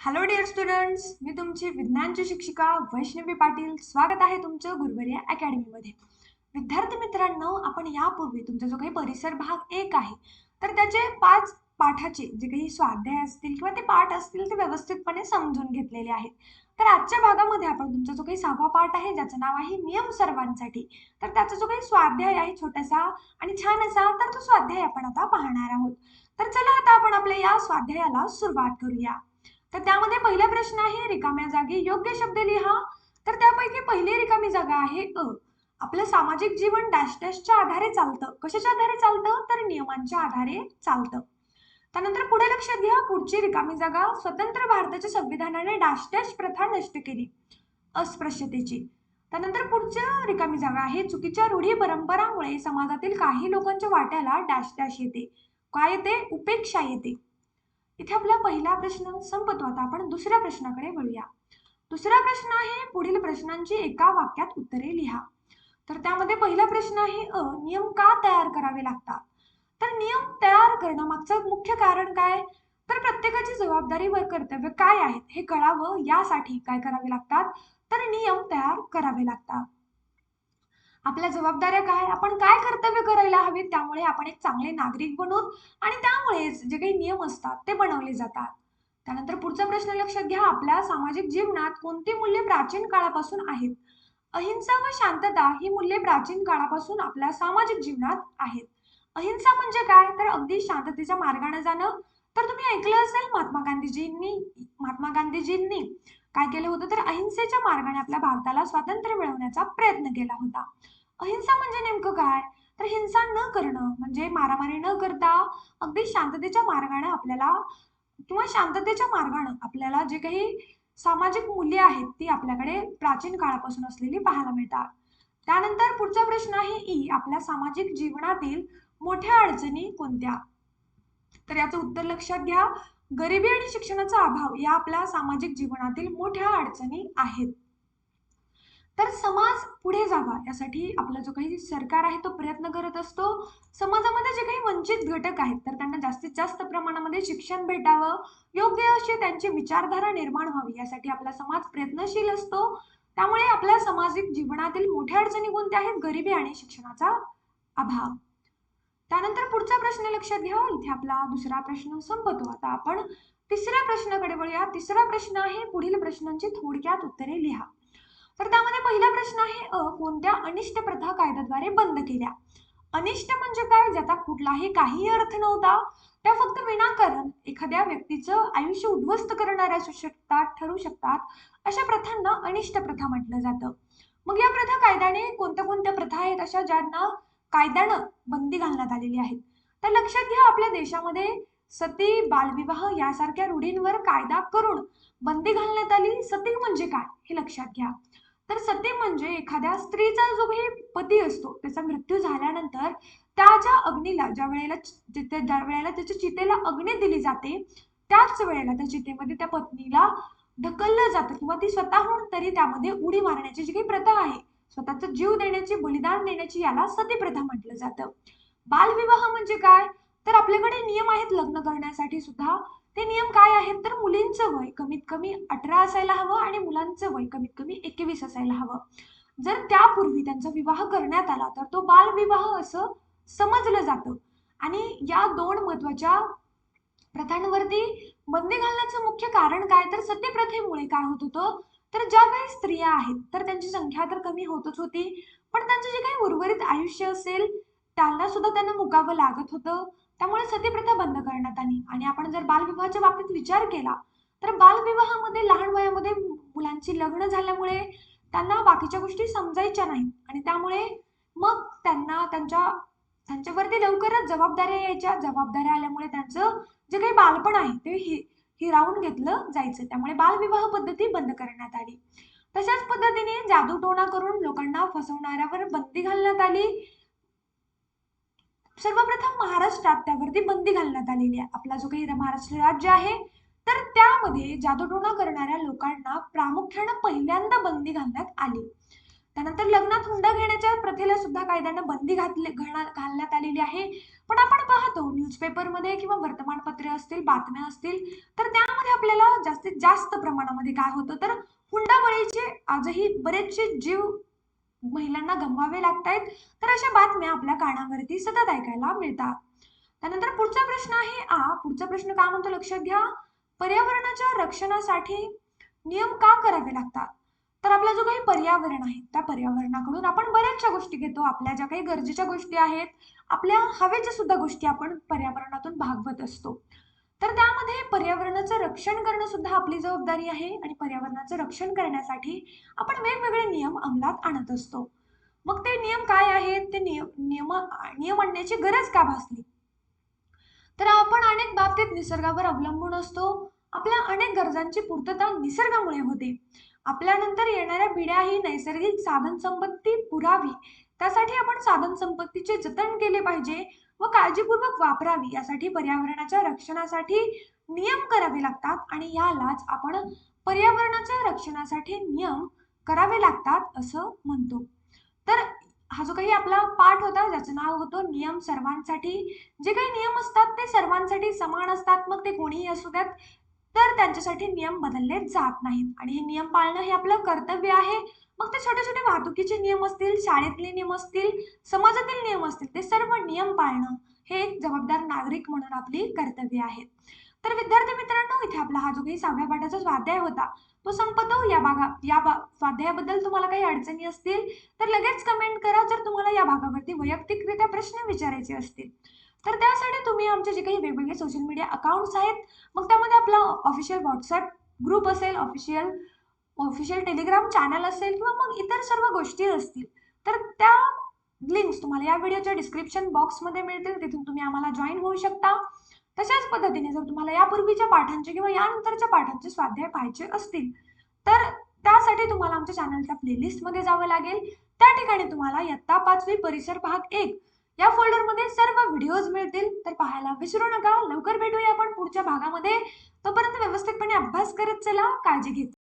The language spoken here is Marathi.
हॅलो डिअर स्टुडंट्स मी तुमची विज्ञानची शिक्षिका वैष्णवी पाटील. स्वागत आहे तुमचं गुरुवर्या अकॅडमीमध्ये. विद्यार्थी मित्रांनो आपण यापूर्वी तुमचा जो काही परिसर भाग एक आहे तर त्याचे पाच पाठाचे जे काही स्वाध्याय असतील किंवा ते पाठ असतील ते व्यवस्थितपणे समजून घेतलेले आहेत. तर आजच्या भागामध्ये आपण तुमचा जो काही सहावा पाठ आहे ज्याचं नाव आहे नियम सर्वांसाठी. तर त्याचा जो काही स्वाध्याय आहे छोटासा आणि छान असा तर तो स्वाध्याय आपण आता पाहणार आहोत. तर चला आता आपण आपल्या या स्वाध्यायाला सुरुवात करूया. तर त्यामध्ये पहिला प्रश्न आहे रिकाम्या जागी योग्य शब्द लिहा. तर त्यापैकी पहिली रिकामी जागा आहे अ. आपलं सामाजिक जीवन डॅश डॅशच्या आधारे चालतं. कशाच्या आधारे चालतं? तर नियमांच्या आधारे चालतं. त्यानंतर पुढे लक्षात घ्या पुढची रिकामी जागा स्वतंत्र भारताच्या संविधानाने डॅश डॅश प्रथा नष्ट केली. अस्पृश्यतेची. त्यानंतर पुढच्या रिकामी जागा आहे चुकीच्या रूढी परंपरामुळे समाजातील काही लोकांच्या वाट्याला डॅश डॅश येते. काय येते? उपेक्षा येते. इथे आपला पहिला प्रश्न संपतो. आता आपण दुसऱ्या प्रश्नाकडे वळूया. दुसरा प्रश्न आहे पुढील प्रश्नांची एका वाक्यात उत्तरे लिहा. तर त्यामध्ये पहिला प्रश्न आहे अ नियम का तयार करावे लागतात? तर नियम तयार करणं मागचं मुख्य कारण काय? तर प्रत्येकाची जबाबदारी व कर्तव्य काय आहेत? हे कळावं. यासाठी काय करावे लागतात? तर नियम तयार करावे लागतात. आपल्या जबाबदाऱ्या काय? आपण काय कर्तव्य करायला हवेत त्यामुळे आपण एक चांगले नागरिक बनून आणि त्यामुळेच जे काही नियम असतात ते बनवले जातात. त्यानंतर पुढचा प्रश्न लक्षात घ्या आपल्या सामाजिक जीवनात कोणती मूल्ये प्राचीन काळापासून आहेत? अहिंसा व शांतता ही मूल्ये प्राचीन काळापासून आपल्या सामाजिक जीवनात आहेत. अहिंसा म्हणजे काय? तर अगदी शांततेच्या मार्गाने जाणं. तर तुम्ही ऐकलं असेल महात्मा गांधीजींनी महात्मा गांधीजींनी काय केलं होतं? तर अहिंसेच्या मार्गाने आपल्या भारताला स्वातंत्र्य मिळवण्याचा प्रयत्न केला होता. अहिंसा म्हणजे नेमकं काय? तर हिंसा न करणं म्हणजे मारामारी न करता अगदी शांततेच्या मार्गाने आपल्याला किंवा शांततेच्या मार्गाने आपल्याला जे काही सामाजिक मूल्ये आहेत ती आपल्याकडे प्राचीन काळापासून असलेली पाहायला मिळतात. त्यानंतर पुढचा प्रश्न आहे ई. आपल्या सामाजिक जीवनातील मोठ्या अडचणी कोणत्या? तर याचं उत्तर लक्षात घ्या. गरिबी आणि शिक्षणाचा अभाव या आपल्या सामाजिक जीवनातील मोठ्या अडचणी आहेत. तर समाज पुढे जावा यासाठी आपला जो काही सरकार आहे तो प्रयत्न करत असतो. समाजामध्ये जे काही वंचित घटक आहेत तर त्यांना जास्तीत जास्त प्रमाणामध्ये शिक्षण भेटावं योग्य अशी त्यांची विचारधारा निर्माण व्हावी यासाठी आपला समाज प्रयत्नशील असतो. त्यामुळे आपल्या सामाजिक जीवनातील मोठ्या अडचणी कोणत्या आहेत? गरिबी आणि शिक्षणाचा अभाव. त्यानंतर पुढचा प्रश्न लक्षात घ्या. इथे आपला दुसरा प्रश्न संपतो. आता आपण तिसऱ्या प्रश्नाकडे वळूया. तिसरा प्रश्न आहे पुढील प्रश्नांची थोडक्यात उत्तरे लिहा. तर त्यामध्ये पहिला प्रश्न आहे अ कोणत्या अनिष्ट प्रथा कायद्याद्वारे बंद केल्या? अनिष्ट म्हणजे काय? ज्याचा कुठलाही काही अर्थ नव्हता. त्या फक्त विनाकारण एखाद्या व्यक्तीचं आयुष्य उद्ध्वस्त करणाऱ्या असू शकतात ठरू शकतात. अशा प्रथांना अनिष्ट प्रथा म्हटलं जातं. मग या प्रथा कायद्याने कोणत्या कोणत्या प्रथा आहेत अशा ज्यांना कायद्यानं बंदी घालण्यात आलेली आहेत. तर लक्षात घ्या आपल्या देशामध्ये सती बालविवाह यासारख्या रूढींवर कायदा करून बंदी घालण्यात आली. सती म्हणजे काय हे लक्षात घ्या. तर सती म्हणजे एखाद्या स्त्रीचा जो काही पती असतो त्याचा मृत्यू झाल्यानंतर त्याच्या अग्नीला ज्या वेळेला ज्या वेळेला त्याच्या चितेला अग्नी दिली जाते त्याच वेळेला त्या चितेमध्ये त्या पत्नीला ढकललं जातं किंवा ती स्वतःहून तरी त्यामध्ये उडी मारण्याची जी काही प्रथा आहे स्वतःचा जीव देण्याची बलिदान देण्याची याला सती प्रथा म्हटलं जातं. बालविवाह म्हणजे काय? तर आपल्याकडे नियम आहेत लग्न करण्यासाठी सुद्धा. ते नियम काय आहेत? तर मुलींचं वय कमीत कमी अठरा असायला हवं आणि मुलांचं वय कमीत कमी एकवीस असायला हवं. जर त्यापूर्वी त्यांचा विवाह करण्यात आला तर तो बालविवाह असं समजलं जातं. आणि या दोन महत्त्वाच्या प्रथांवरती बंदी घालण्याचं मुख्य कारण काय? तर सत्यप्रथेमुळे काय होत होतं? तर ज्या काही स्त्रिया आहेत तर त्यांची संख्या तर कमी होतच होती. पण त्यांचं जे काही उर्वरित आयुष्य असेल त्यांना सुद्धा त्यांना मुकावं लागत होतं. त्यामुळे सतीप्रथा बंद करण्यात आली. आणि आपण जर बालविवाहाच्या बाबतीत विचार केला तर बालविवाहामध्ये लहान वयामध्ये मुलांची लग्न झाल्यामुळे त्यांना बाकीच्या गोष्टी समजायच्या नाहीत. आणि त्यामुळे मग त्यांना त्यांच्या त्यांच्यावरती लवकरच जबाबदाऱ्या यायच्या. जबाबदाऱ्या आल्यामुळे त्यांचं जे काही बालपण आहे ते हे हिरावून घेतलं जायचं. त्यामुळे बालविवाह पद्धती बंद करण्यात आली. तशाच पद्धतीने जादूटोणा करून लोकांना फसवणाऱ्यावर बंदी घालण्यात आली. सर्वप्रथम महाराष्ट्रात त्यावरती बंदी घालण्यात आलेली आहे. आपला जो काही महाराष्ट्र राज्य आहे तर त्यामध्ये जादूटोणा करणाऱ्या लोकांना प्रामुख्यानं पहिल्यांदा बंदी घालण्यात आली. त्यानंतर लग्नात हुंडा घेण्याच्या प्रथेला सुद्धा कायद्यानं बंदी घातली घालण्यात आलेली आहे. पण आपण पाहतो न्यूजपेपरमध्ये किंवा वर्तमानपत्रे असतील बातम्या असतील तर त्यामध्ये आपल्याला जास्तीत जास्त प्रमाणामध्ये काय होतं? तर हुंडाबळीचे आजही बरेचसे जीव महिलांना गमवावे लागतायत. तर अशा बातम्या आपल्या कानावरती सतत ऐकायला मिळतात. त्यानंतर पुढचा प्रश्न आहे आ. पुढचा प्रश्न काय म्हणतो? लक्षात घ्या. पर्यावरणाच्या रक्षणासाठी नियम का करावे लागतात? तर आपला जो काही पर्यावरण आहे त्या पर्यावरणाकडून आपण बऱ्याचशा गोष्टी घेतो. आपल्या ज्या काही गरजेच्या गोष्टी आहेत आपल्या हवेच्या सुद्धा गोष्टी आपण पर्यावरणातून भागवत असतो. तर त्यामध्ये पर्यावरणाचं रक्षण करणं सुद्धा आपली जबाबदारी आहे आणि पर्यावरणाचं रक्षण करण्यासाठी आपण वेगवेगळे नियम अंमलात आणत असतो. मग ते नियम काय आहेत? ते नियम नियम नियम आणण्याची गरज का भासली? तर आपण अनेक बाबतीत निसर्गावर अवलंबून असतो. आपल्या अनेक गरजांची पूर्तता निसर्गामुळे होते. आपल्यानंतर येणाऱ्या पिढ्या ही नैसर्गिक साधन संपत्ती पुरावी. त्यासाठी आपण साधन संपत्तीचे जतन केले पाहिजे व काळजीपूर्वक वापरावी यासाठी पर्यावरणाच्या रक्षणासाठी नियम करावे लागतात आणि यालाच आपण पर्यावरणाच्या रक्षणासाठी नियम करावे लागतात असं म्हणतो. तर हा जो काही आपला पाठ होता ज्याचं नाव होतं नियम सर्वांसाठी. जे काही नियम असतात ते सर्वांसाठी समान असतात. मग ते कोणीही असू द्यात. तर त्यांच्यासाठी नियम बदलले जात नाहीत. आणि हे नियम पाळणं हे आपलं कर्तव्य आहे. मग ते छोटे छोटे वाहतुकीचे नियम असतील शाळेतले नियम असतील समाजातील नियम असतील ते सर्व नियम पाळणं हे एक जबाबदार नागरिक म्हणून आपली कर्तव्य आहेत तर विद्यार्थी मित्रांनो इथे आपला हा जो काही सहाव्या पाठाचा स्वाध्याय होता तो संपतो. या भागा या बा स्वाध्यायाबद्दल तुम्हाला काही अडचणी असतील तर लगेच कमेंट करा. जर तुम्हाला या भागावरती वैयक्तिकरित्या प्रश्न विचारायचे असतील तर त्यासाठी तुम्ही आमचे जे काही वेगवेगळे सोशल मीडिया अकाउंट्स आहेत मग त्यामध्ये आपला ऑफिशियल व्हॉट्सअप ग्रुप असेल ऑफिशियल ऑफिशियल टेलिग्राम चॅनल असेल किंवा मग इतर सर्व गोष्टी असतील तर त्या लिंक्स तुम्हाला या व्हिडिओच्या डिस्क्रिप्शन बॉक्समध्ये मिळतील. तिथून तुम्ही आम्हाला जॉईन होऊ शकता. तशाच पद्धतीने जर तुम्हाला यापूर्वीच्या पाठांचे किंवा यानंतरच्या पाठांचे स्वाध्याय पाहायचे असतील तर त्यासाठी तुम्हाला आमच्या चॅनलच्या प्लेलिस्टमध्ये जावं लागेल. त्या ठिकाणी तुम्हाला इयत्ता पाचवी परिसर भाग एक या फोल्डरमध्ये सर्व व्हिडिओज मिळतील. तर पाहायला विसरू नका. लवकर भेटूया आपण पुढच्या भागामध्ये. तोपर्यंत व्यवस्थितपणे अभ्यास करत चला. काळजी घेत